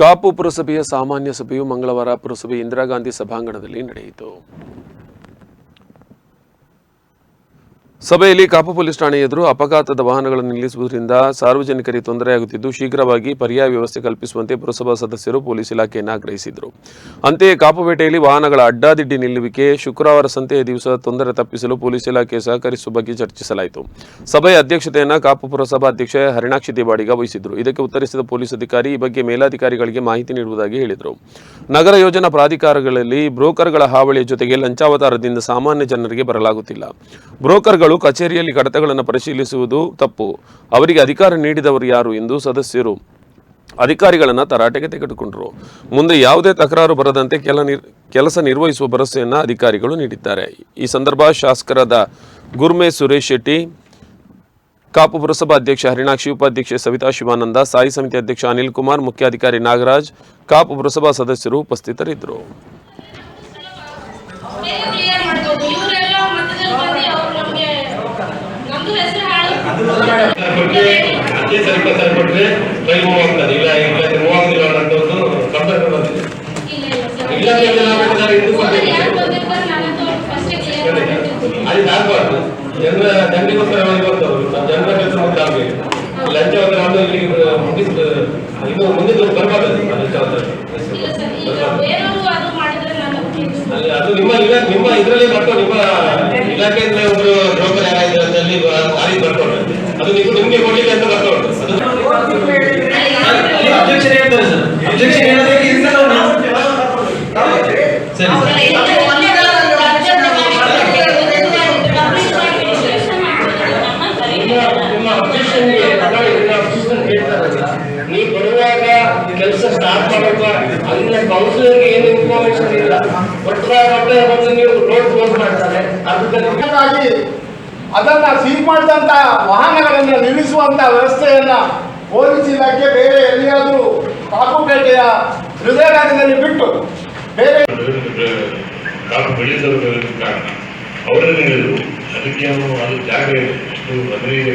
ಕಾಪು ಪುರಸಭೆಯ ಸಾಮಾನ್ಯ ಸಭೆಯು ಮಂಗಳವಾರ ಪುರಸಭೆ ಇಂದಿರಾ ಗಾಂಧಿ ಸಭಾಂಗಣದಲ್ಲಿ ನಡೆಯಿತು. ಸಭೆಯಲ್ಲಿ ಕಾಪು ಪೊಲೀಸ್ ಠಾಣೆ ಎದುರು ಅಪಘಾತದ ವಾಹನಗಳನ್ನು ನಿಲ್ಲಿಸುವುದರಿಂದ ಸಾರ್ವಜನಿಕರಿಗೆ ತೊಂದರೆಯಾಗುತ್ತಿದ್ದು ಶೀಘ್ರವಾಗಿ ಪರ್ಯಾಯ ವ್ಯವಸ್ಥೆ ಕಲ್ಪಿಸುವಂತೆ ಪುರಸಭಾ ಸದಸ್ಯರು ಪೊಲೀಸ್ ಇಲಾಖೆಯನ್ನು ಆಗ್ರಹಿಸಿದರು. ಅಂತೆಯೇ ಕಾಪುಪೇಟೆಯಲ್ಲಿ ವಾಹನಗಳ ಅಡ್ಡಾದಿಡ್ಡಿ ನಿಲ್ಲುವಿಕೆ, ಶುಕ್ರವಾರ ಸಂತೆಯ ದಿವಸ ತೊಂದರೆ ತಪ್ಪಿಸಲು ಪೊಲೀಸ್ ಇಲಾಖೆ ಸಹಕರಿಸುವ ಬಗ್ಗೆ ಚರ್ಚಿಸಲಾಯಿತು. ಸಭೆಯ ಅಧ್ಯಕ್ಷತೆಯನ್ನು ಕಾಪು ಪುರಸಭಾ ಅಧ್ಯಕ್ಷ ಹರಿಣಾಕ್ಷಿ ದೇವಾಡಿಗ ವಹಿಸಿದ್ರು. ಇದಕ್ಕೆ ಉತ್ತರಿಸಿದ ಪೊಲೀಸ್ ಅಧಿಕಾರಿ, ಈ ಬಗ್ಗೆ ಮೇಲಾಧಿಕಾರಿಗಳಿಗೆ ಮಾಹಿತಿ ನೀಡುವುದಾಗಿ ಹೇಳಿದರು. ನಗರ ಯೋಜನಾ ಪ್ರಾಧಿಕಾರಗಳಲ್ಲಿ ಬ್ರೋಕರ್ಗಳ ಹಾವಳಿಯ ಜೊತೆಗೆ ಲಂಚಾವತಾರದಿಂದ ಸಾಮಾನ್ಯ ಜನರಿಗೆ ಬರಲಾಗುತ್ತಿಲ್ಲ. ಬ್ರೋಕರ್ಗಳು ಕಚೇರಿಯಲ್ಲಿ ಕಡತಗಳನ್ನು ಪರಿಶೀಲಿಸುವುದು ತಪ್ಪು. ಅವರಿಗೆ ಅಧಿಕಾರ ನೀಡಿದವರು ಯಾರು ಎಂದು ಸದಸ್ಯರು, ಅಧಿಕಾರಿಗಳನ್ನು ತರಾಟೆಗೆ ತೆಗೆದುಕೊಂಡರು. ಮುಂದೆ ಯಾವುದೇ ತಕರಾರು ಬರದಂತೆ ಕೆಲ ನಿರ್, ಕೆಲಸ ನಿರ್ವಹಿಸುವ ಭರವಸೆಯನ್ನು ಅಧಿಕಾರಿಗಳು ನೀಡಿದ್ದಾರೆ. ಈ ಸಂದರ್ಭ ಶಾಸಕರಾದ ಗುರ್ಮೆ ಸುರೇಶ್ ಶೆಟ್ಟಿ, ಕಾಪು ಪುರಸಭಾ ಅಧ್ಯಕ್ಷ ಹರಿಣಾಕ್ಷಿ, ಉಪಾಧ್ಯಕ್ಷೆ ಸವಿತಾ ಶಿವಾನಂದ, ಸಾಯಿ ಸಮಿತಿ ಅಧ್ಯಕ್ಷ ಅನಿಲ್ ಕುಮಾರ್, ಮುಖ್ಯಾಧಿಕಾರಿ ನಾಗರಾಜ್, ಕಾಪು ಪುರಸಭಾ ಸದಸ್ಯರು ಉಪಸ್ಥಿತರಿದ್ದರು. ಕೊಟ್ರೆ ಅದೇ ಸ್ವಲ್ಪ ಸರ್ ಕೊಟ್ರೆ ಫೈಲ್ ಮೂವ್ ಆಗ್ತದೆ. ಇಲ್ಲ ಇಲ್ಲ ಮೂವ್ ಆಗ್ತಿಲ್ಲ ಅನ್ನೋದು ಕಂಪೇರ್ ಬಂದಿದೆ ಇಲ್ಲ ಅದು ಆಗ್ಬಾರ್ದು ಜನರ ಜನರಿಗೋಸ್ಕರ ಬರ್ತವರು ಜನರ ಕೆಲಸ ಮುಗ್ದು ಆಗ್ಬೇಕು ಲಂಚ ಹೋದ್ರೆ ಅದು ಇಲ್ಲಿ ಮುಗಿಸ್ ಇದು ಮುಂದೆ ಬರಬಾರ್ದು ಲಂಚ ಹೋದ್ರೆ. ಅದು ನಾನು. ಅಲ್ಲಿ ಅದು ನಿಮ್ಮ ಇಲ್ಲ ನಿಮ್ಮ ಇದರಲ್ಲಿ ಬರ್ಕೊ ನಿಮ್ಮ ಇಲಾಖೆಯಿಂದ ಒಬ್ರು ಬ್ರೋಕರ್ ಯಾರಾಯ್ತು ಅಲ್ಲಿ ಬರ್ಕೊಂಡು ಅದು ನೀವು ನಿಮ್ಗೆ ಕೊಡ್ಲಿಕ್ಕೆ ಅಂತ ಬರ್ಕೊಂಡು ಅದು ಅಬ್ಜೆಕ್ಷನ್ ಹೇಳ್ತಾರೆ ಸರ್ ಅಬ್ಜೆಕ್ಷನ್ ಹೇಳಿದ್ರೆ ನಾವು ಸರಿ ಬರುವಾಗ ಕೆಲಸ ಸ್ಟಾರ್ಟ್ ಮಾಡುವಾಗ ಅಲ್ಲಿನ ಕೌನ್ಸಿಲರ್ಗೆ ಏನು ಇನ್ಫಾರ್ಮೇಶನ್ ಇಲ್ಲ ಒಟ್ಟಾರೆ ಬಂದು ನೀವು ರೋಡ್ ಕ್ಲೋಸ್ ಮಾಡ್ತಾರೆ ಅದಕ್ಕೆ ಅದನ್ನ ಸೀಲ್ ಮಾಡಿದಂತ ವಾಹನಗಳನ್ನು ನಿಲ್ಲಿಸುವಂತ ವ್ಯವಸ್ಥೆಯನ್ನ ಪೊಲೀಸ್ ಇಲಾಖೆ ಬೇರೆ ಎಲ್ಲಿಯಾದರೂ ಕಾಪುಪೇಟೆಯ ರಾಜ್ಯದಲ್ಲಿ ಬಿಟ್ಟು ಬೇರೆ ಕಾರಣ. ಅವರೇ ಹೇಳಿದ್ರು, ಅದಕ್ಕೆ ಅದು ಜಾಗ ಎಷ್ಟು ಹದಿನೈದು